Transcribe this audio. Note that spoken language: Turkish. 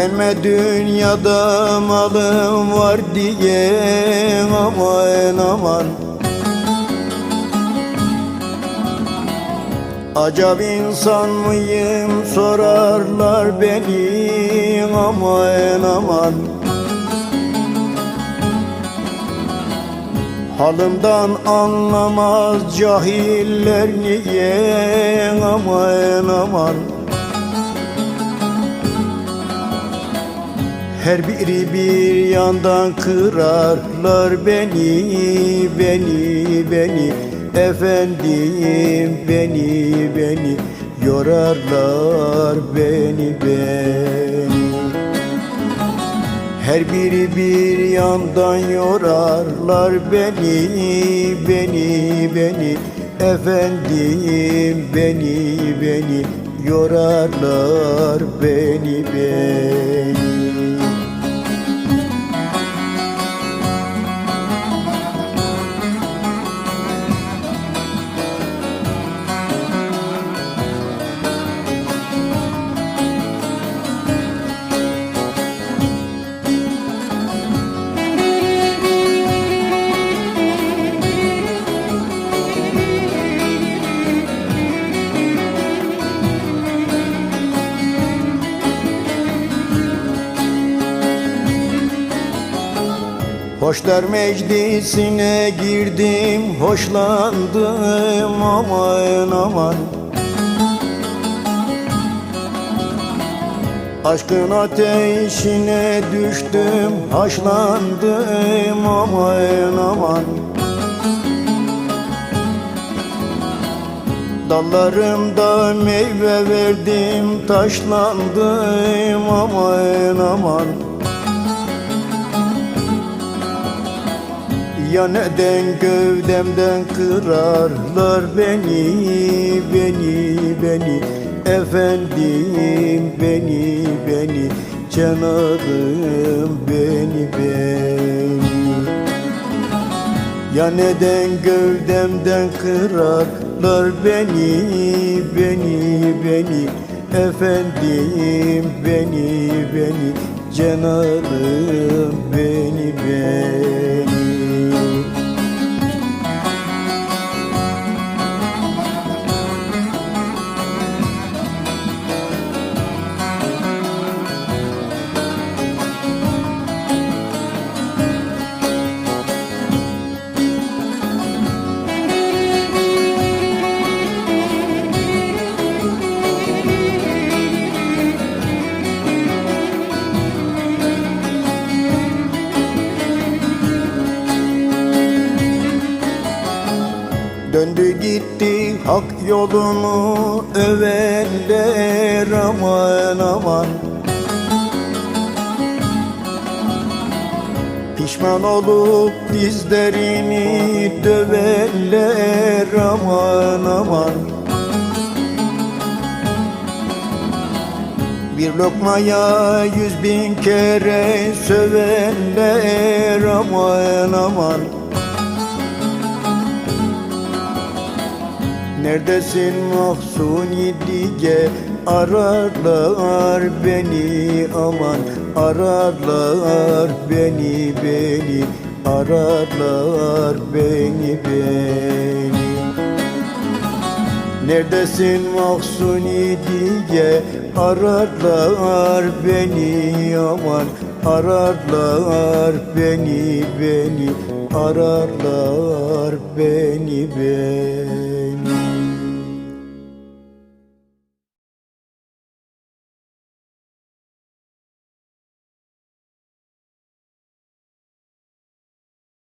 Güvenme dünyada malım var diye aman aman. Acab insan mıyım sorarlar beni aman aman. Halımdan anlamaz cahiller niye aman aman Her biri bir yandan kırarlar beni, beni, beni. Efendim beni, beni. Yorarlar beni, beni. Her biri bir yandan yorarlar beni, beni, beni. Efendim beni, beni. Yorarlar beni, beni Hoşlar meclisine girdim, hoşlandım aman aman. Aşkın ateşine düştüm, haşlandım aman aman. Dallarımda meyve verdim, taşlandım aman aman Ya neden gövdemden kırarlar beni, beni, beni. Efendim beni, beni Canarım beni, beni. Ya neden gövdemden kırarlar beni, beni, beni. Efendim beni, beni Canarım beni, beni Döndü gitti hak yolunu övenler aman aman. Pişman olup dizlerini dövenler aman aman. Bir lokmaya yüz bin kere sövenler aman aman Neredesin? Mahsuni diye ararlar beni aman Ararlar beni beni ararlar beni beni. Neredesin? Mahsuni diye ararlar beni aman Ararlar beni beni ararlar beni beni